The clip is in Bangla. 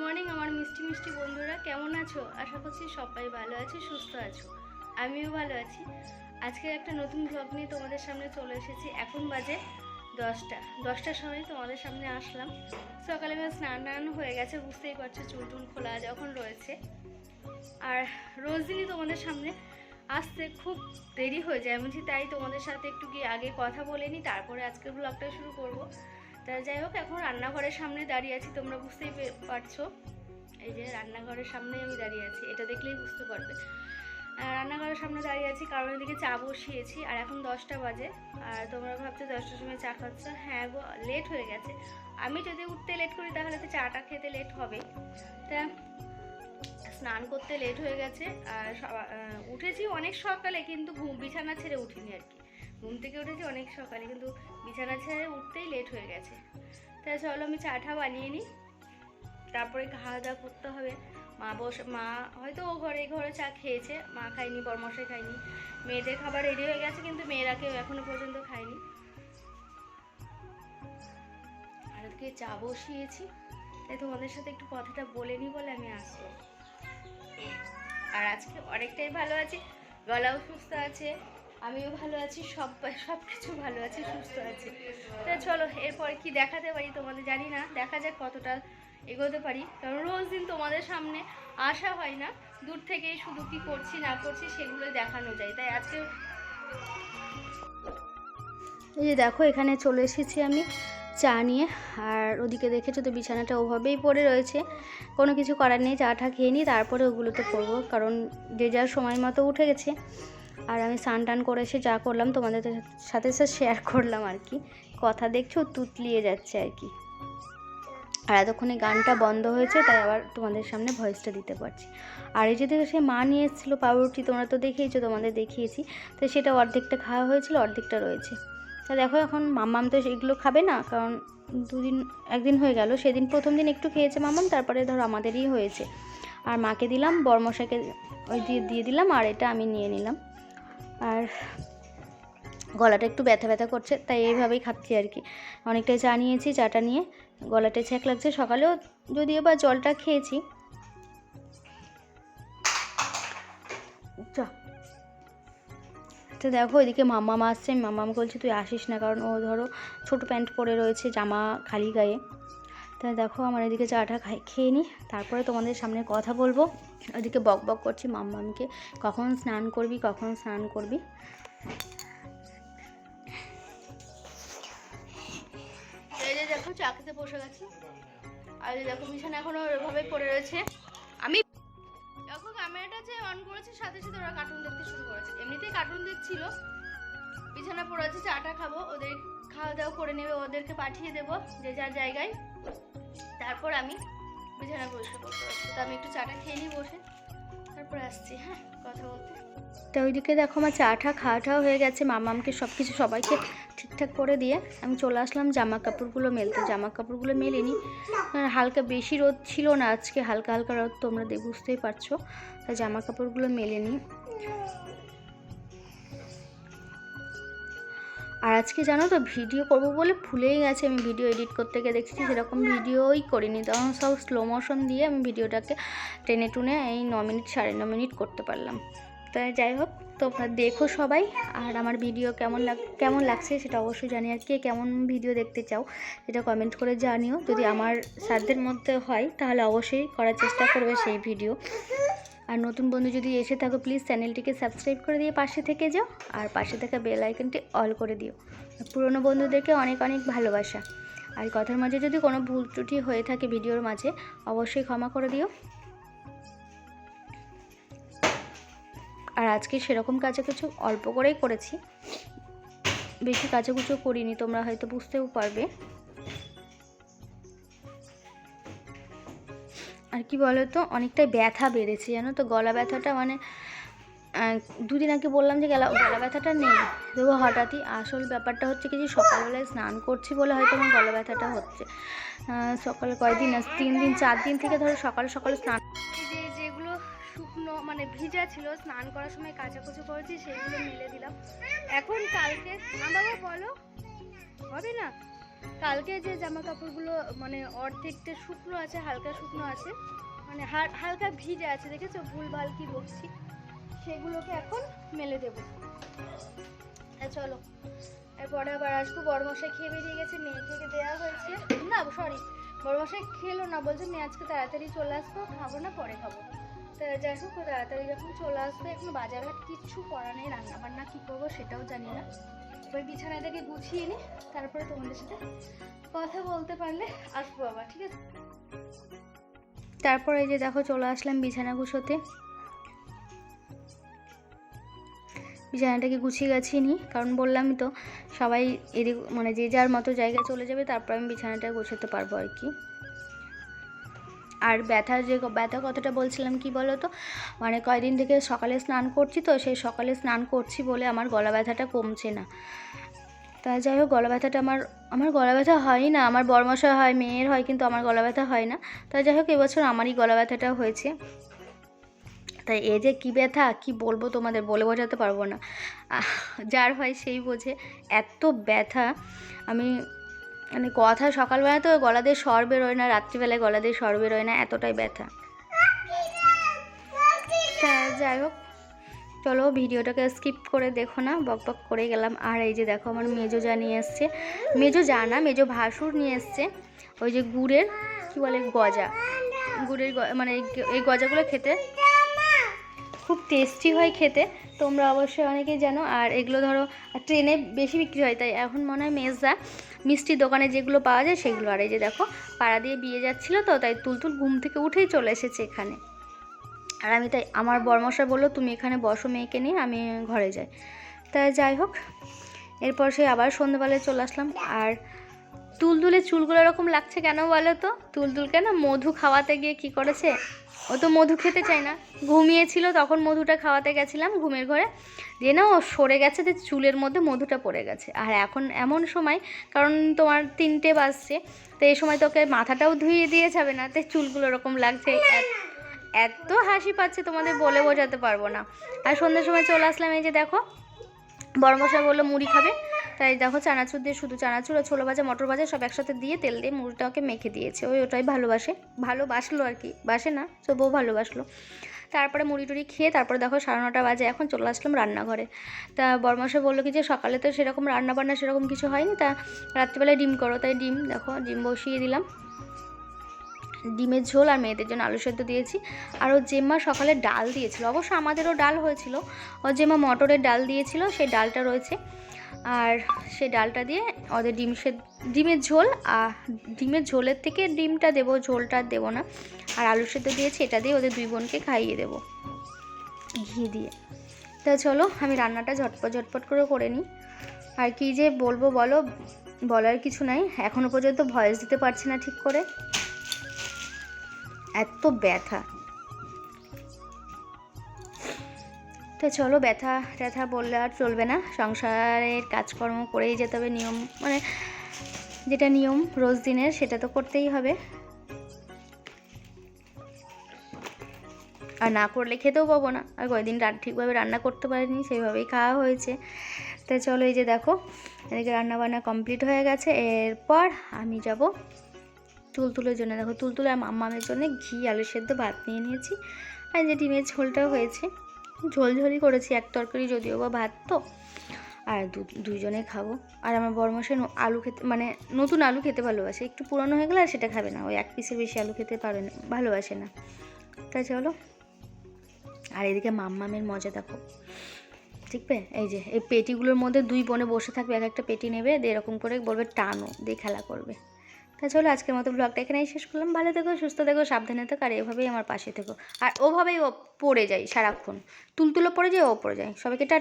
মর্নিং আমার মিষ্টি মিষ্টি বন্ধুরা, কেমন আছো? আশা করছি সবাই ভালো আছে, সুস্থ আছো। আমিও ভালো আছি। আজকে একটা নতুন ব্লগ নিয়ে তোমাদের সামনে চলে এসেছি। এখন বাজে দশটা। দশটার সময় তোমাদের সামনে আসলাম। সকালে আমার স্নান টান হয়ে গেছে, বুঝতেই পারছ, চুল টুল খোলা যখন রয়েছে। আর রোজ দিনই তোমাদের সামনে আসতে খুব দেরি হয়ে যায়। বলছি তাই তোমাদের সাথে একটু গিয়ে আগে কথা বলে নিই, তারপরে আজকের ব্লগটা শুরু করব। তা যাই হোক, এখন রান্নাঘরের সামনে দাঁড়িয়ে আছি, তোমরা বুঝতেই পারছ। এই যে রান্নাঘরের সামনে আমি দাঁড়িয়ে আছি, এটা দেখলেই বুঝতে পারবে। রান্নাঘরের সামনে দাঁড়িয়ে আছি, কারণ এদিকে চা বসিয়েছি, আর এখন দশটা বাজে। আর তোমরা ভাবছ দশটার সময় চা খাচ্ছ? হ্যাঁ গো লেট হয়ে গেছে। আমি যদি উঠতে লেট করি, তাহলে তো চাটা খেতে লেট হবে তা স্নান করতে লেট হয়ে গেছে, আর উঠেছি অনেক সকালে, কিন্তু ঘুম বিছানা ছেড়ে উঠিনি আর কি। ঘুম থেকে উঠেছি অনেক সকালে, কিন্তু বিছানা ছেড়ে উঠতেই লেট হয়ে গেছে। তাই চলো আমি চাটা বানিয়ে নিই, তারপরে খাওয়া দাওয়া করতে হবে। মা বসে, মা হয়তো ও ঘরে ঘরে চা খেয়েছে, মা খায়নি বরমশাই খায়নি। মেয়েদের খাবার রেডি হয়ে গেছে, কিন্তু মেয়েরা কেউ এখনও পর্যন্ত খায়নি। আর আজকে চা বসিয়েছি, তাই তোমাদের সাথে একটু কথাটা বলে নিই বলে আমি আসলাম আর আজকে অনেকটাই ভালো আছি, গলাও সুস্থ আছে। আমিও ভালো আছি, সব সব কিছু ভালো আছে, সুস্থ আছে। তা চলো, এরপর কি দেখাতে পারি তোমাদের জানি না, দেখা যাক কতটা এগোতে পারি। কারণ রোজ দিন তোমাদের সামনে আসা হয় না, দূর থেকেই শুধু কি করছি, না করছি সেগুলো দেখানো যায়। তাই আজকে এই যে দেখো, এখানে চলে এসেছি আমি চা নিয়ে। আর ওদিকে দেখেছ তো, বিছানাটা ওভাবেই পড়ে রয়েছে। কোনো কিছু করার নেই, চাটা খেয়ে নিই, তারপরে ওগুলোতে করব কারণ যে যার সময় মতো উঠে গেছে। আর আমি স্নান টান করে এসে যা করলাম, তোমাদের সাথে সাথে শেয়ার করলাম আর কি। কথা দেখছ, তুতলিয়ে যাচ্ছে আর কি। আর এতক্ষণে গানটা বন্ধ হয়েছে, তাই আবার তোমাদের সামনে ভয়েসটা দিতে পারছি। আর এই যে সে মা নিয়ে এসেছিল, পাউরুটি, তোমরা তো দেখেইছো, তোমাদের দেখিয়েছি। তো সেটা অর্ধেকটা খাওয়া হয়েছিল, অর্ধেকটা রয়েছে। তা দেখো এখন মাম্মাম তো এগুলো খাবে না, কারণ দুদিন, একদিন হয়ে গেল। সেদিন প্রথম দিন একটু খেয়েছে মামাম তারপরে ধরো আমাদেরই হয়েছে। আর মাকে দিলাম বরমশাকে ওই দিয়ে দিয়ে দিলাম, আর এটা আমি নিয়ে নিলাম। গলাটা একটু ব্যথা ব্যথা করছে, তাই এইভাবেই খাচ্ছি আর কি। অনেকটাই চা নিয়েছি, চাটা নিয়ে। গলাটা ছ্যাক লাগছে সকালেও যদিও বা জলটা খেয়েছি। তো দেখো, এদিকে মাম্মাম আসছে। মাম্মাম বলছে, তুই আসিস না, কারণ ও ধরো ছোটো প্যান্ট পরে রয়েছে, জামা খালি গায়ে। তা দেখো, আমার এদিকে চাটা খাই, খেয়ে নিই তারপরে তোমাদের সামনে কথা বলব। ওদিকে বক বক করছি মাম্মামকে কখন স্নান করবি, কখন স্নান করবি? দেখো, চা খেতে বসে গেছি। আর দেখো বিছানা এখনও ওইভাবে পড়ে রয়েছে। আমি দেখো ক্যামেরাটা যে অন করেছে, সাথে সাথে ওরা কার্টুন দেখতে শুরু করেছে। এমনিতেই কার্টুন দেখছিল। বিছানা পড়ে আছে, চাটা খাব, ওদের খাওয়া দাওয়া করে নেবে, ওদেরকে পাঠিয়ে দেবো, যে যার জায়গায়। তারপর আমি বিছানা পরিষ্কার করতে পারছি তো আমি একটু চাটা খেয়ে নিই বসে। তারপর আসছি হ্যাঁ কথা বলতে। তো ওইদিকে দেখো আমার চাটা খাওয়াটাও হয়ে গেছে। মামামকে সব কিছু সবাইকে ঠিকঠাক করে দিয়ে আমি চলে আসলাম জামা কাপড়গুলো মেলতে। জামা কাপড়গুলো মেলে নিই হালকা বেশি রোদ ছিল না আজকে, হালকা হালকা রোদ তোমরা বুঝতেই পারছ। তাই জামা কাপড়গুলো মেলে আর আজকে জানো তো ভিডিও করব বলে ভুলেই গেছে, আমি ভিডিও এডিট করতে গিয়ে দেখছি সেরকম ভিডিওই করিনি। তখন সব স্লো মোশন দিয়ে আমি ভিডিওটাকে টেনে টুনে এই ন মিনিট, সাড়ে ন মিনিট করতে পারলাম। তাই যাই হোক, তোমরা দেখো সবাই, আর আমার ভিডিও কেমন লাগ, কেমন লাগছে সেটা অবশ্যই জানি আর কে কেমন ভিডিও দেখতে চাও সেটা কমেন্ট করে জানিও। যদি আমার সাধ্যের মধ্যে হয়, তাহলে অবশ্যই করার চেষ্টা করবে সেই ভিডিও। আর নতুন বন্ধু যদি এসে থাকো প্লিজ চ্যানেলটিকে সাবস্ক্রাইব করে দিয়ে পাশে থেকে যাও আর পাশে থাকা বেল আইকনটি অল করে দিও। পুরনো বন্ধুদেরকে অনেক অনেক ভালোবাসা। আর কথার মাঝে যদি কোনো ভুল ত্রুটি হয়ে থাকে ভিডিওর মাঝে, অবশ্যই ক্ষমা করে দিও। আর আজকে সেরকম কাছে কিছু অল্প করেই করেছি। বেশি কাচাকুচো করিনি, তোমরা হয়তো বুঝতেও পারবে। আর কি বলো তো অনেকটাই ব্যথা বেড়েছে, জানো তো? গলা ব্যথাটা মানে দুদিন আগে বললাম যে গলা গলা ব্যথাটা নেই। তবু হঠাৎই আসল ব্যাপারটা হচ্ছে কি যে সকালবেলায় স্নান করছি বলে হয়তো আমার গলা ব্যথাটা হচ্ছে। সকালে কয়দিন আজ তিন দিন, চার দিন থেকে ধরো সকাল সকাল স্নান যে যেগুলো শুকনো মানে ভিজা ছিল, স্নান করার সময় কাচাকুচি করেছি, সেগুলো মেলে দিলাম। এখন কালকে বাবা বলো, হবে না? কালকে যে জামা কাপড়গুলো মানে অর্ধেকটা শুকনো আছে, হালকা শুকনো আছে মানে হালকা ভিজে আছে, দেখেছ? ভুলভাল কি বকছি? সেগুলোকে এখন মেলে দেবো। চলো। এরপরে আবার আসব। বড়মশাই খেয়ে বেরিয়ে গেছে, মেয়েকে দেওয়া হয়েছে। না সরি বড়মশাই খেলো না, বলছে, মেয়ে, আজকে তাড়াতাড়ি চলে আসব, খাব না, পরে খাব। তা যাই হোক তাড়াতাড়ি যখন চলে আসবে, এখন বাজার ঘাট কিচ্ছু করা নেই রান্না বান্না কী করব সেটাও জানি না। এবার বিছানাটাকে গুছিয়ে নিই তারপরে তোমাদের সাথে কথা বলতে পারলে আসব আবার, ঠিক আছে? তারপরে এই যে দেখো, চলে আসলাম বিছানা গুছোতে। বিছানাটাকে গুছিয়ে গাছিয়ে নিই, কারণ বললামই তো, সবাই এদিক মানে যে যার মতো জায়গায় চলে যাবে, তারপর আমি বিছানাটা গোছাতে পারব আর কি। আর ব্যথা যে ব্যথা কথাটা বলছিলাম কি বলো তো মানে কয়দিন থেকে সকালে স্নান করছি তো, সেই সকালে স্নান করছি বলে আমার গলা ব্যথাটা কমছে না। তা যাই হোক, গলা ব্যথাটা আমার আমার গলা ব্যথা হয় না। আমার বরমশা হয়, মেয়ের হয়, কিন্তু আমার গলা ব্যথা হয় না। তা যাই হোক, এবছর আমারই গলা ব্যথাটা হয়েছে। তাই এ যে কী ব্যথা, কি বলব তোমাদের? বলে বোঝাতে পারব না। যার হয় সেই বোঝে। এত ব্যথা, আমি মানে কথা সকালবেলা তো গলা দিয়ে স্বর বেরোয় না, রাত্রিবেলায় গলা দিয়ে স্বর বেরোয় না, এতটাই ব্যথা। যাই হোক, চলো ভিডিওটাকে স্কিপ করে দেখো না, বক বক করে গেলাম। আর এই যে দেখো আমার মেজো যা নিয়ে এসছে। মেজো যা না, মেজো ভাসুর নিয়ে এসছে। ওই যে গুড়ের, কি বলে, গজা। গুড়ের মানে এই গজাগুলো খেতে খুব টেস্টি হয় খেতে। তোমরা অবশ্যই অনেকেই জানো। আর এগুলো ধরো, ট্রেনে বেশি বিক্রি হয়, তাই এখন মনে হয় মেজদা মিষ্টির দোকানে যেগুলো পাওয়া যায় সেগুলো। আর এই যে দেখো, পাড়া দিয়ে বিয়ে যাচ্ছিল তো, তাই তুলতুল ঘুম থেকে উঠেই চলে এসেছে এখানে। আর আমি তাই, আমার বরমশা বলল, তুমি এখানে বসো মেয়েকে নিয়ে, আমি ঘরে যাই। তা যাই হোক, এরপর সে আবার সন্ধ্যেবেলায় চলে আসলাম। আর তুলতুলের চুলগুলো এরকম লাগছে কেন বলো তো? তুলতুলকে না মধু খাওয়াতে গিয়ে কি করেছে? ও তো মধু খেতে চায় না। ঘুমিয়েছিল, তখন মধুটা খাওয়াতে গেছিলাম ঘুমের ঘরে। দিয়ে না ও সরে গেছে যে চুলের মধ্যে মধুটা পড়ে গেছে। আর এখন এমন সময়, কারণ তোমার তিনটে বাজছে, তো এই সময় তোকে মাথাটাও ধুয়ে দিয়ে যাবে না? তো চুলগুলো এরকম লাগছে, এত- হাসি পাচ্ছে তোমাদের বলে বোঝাতে পারব না। আর সন্ধ্যের সময় চলে আসলাম, এই যে দেখো বড়মশাই বলল, মুড়ি খাবে? তাই দেখো চানাচুর দিয়ে শুধু চানাচুর আর ছোলো ভাজা, মটর ভাজা সব একসাথে দিয়ে তেল দিয়ে মুড়িটাকে মেখে দিয়েছে। ওই ওটাই ভালোবাসে। ভালোবাসলো আর কি। বাসে না, তবুও ভালোবাসলো। তারপরে মুড়ি টুড়ি খেয়ে তারপরে দেখো সাড়ে নটা বাজে, এখন চলে আসলাম রান্নাঘরে। তা বরমশাই বলল কি যে সকালে তো সেরকম রান্না বান্না সেরকম কিছু হয়নি, তা রাত্রিবেলায় ডিম করো। তাই ডিম, দেখো ডিম বসিয়ে দিলাম। ডিমের ঝোল আর মেয়েদের জন্য আলু সেদ্ধ দিয়েছি। আর ও জেম্মা সকালে ডাল দিয়েছিল। অবশ্য আমাদেরও ডাল হয়েছিল। ও জেম্মা মটরের ডাল দিয়েছিল, সেই ডালটা রয়েছে। আর সে ডালটা দিয়ে ওদের ডিম সে ডিমের ঝোল আর ডিমের ঝোলের থেকে ডিমটা দেবো, ঝোলটা দেবো না। আর আলু সেদ্ধ দিয়েছি, এটা দিয়ে ওদের দুই বোনকে খাইয়ে দেবো। ঘি দিয়ে। তা চলো, আমি রান্নাটা ঝটপট ঝটপট করে করে নিই। আর কি যে বলব বলো, বলার কিছু নাই। এখনও পর্যন্ত ভয়েস দিতে পারছি না ঠিক করে। এত ব্যথা। তো চলো ব্যথা ট্যাথা বললে আর চলবে না। সংসারের কাজকর্ম করেই যেতে হবে, নিয়ম মানে যেটা নিয়ম রোজ দিনের সেটা তো করতেই হবে। আর না করলে খেতেও পাবো না। আর কয়েকদিন ঠিকভাবে রান্না করতে পারিনি, সেইভাবেই খাওয়া হয়েছে। তো চলো এই যে দেখো, এদিকে রান্না বান্না কমপ্লিট হয়ে গেছে। এরপর আমি যাব তুলতুলের জন্য। দেখো তুলতুল আর মাম্মামের জন্য ঘি, আলু সেদ্ধ, ভাত নিয়ে নিয়েছি। আর যে ডিমের ঝোলটাও হয়েছে। ঝোল ঝোলই করেছি, এক তরকারি যদিও বা ভাত তো। আর দু- দুইজনে খাব। আর আমার ন- আলু খেতে মানে নতুন আলু খেতে ভালোবাসে। একটু পুরনো হয়ে গেলে আর সেটা খাবে না। ওই এক পিসের বেশি আলু খেতে পারে না, ভালোবাসে না। তাই চলো। আর এদিকে মাম্মামের মজা দেখো। ঠিকবে এই যে, এই পেটিগুলোর মধ্যে দুই বোনে বসে থাকবে, এক একটা পেটি নেবে, দিয়ে এরকম করে বলবে, টানো, দিয়ে খেলা করবে। তা চলো আজকের মতো ব্লগটা এখানেই শেষ করলাম। ভালো থেকো, সুস্থ থেকো, সাবধানে থাকো, আর এভাবেই আমার পাশে থেকো। আর ওভাবেই ও পড়ে যায় সারাক্ষণ। তুলতুলো পড়ে যায়, ও পড়ে যায়। সবাইকে টা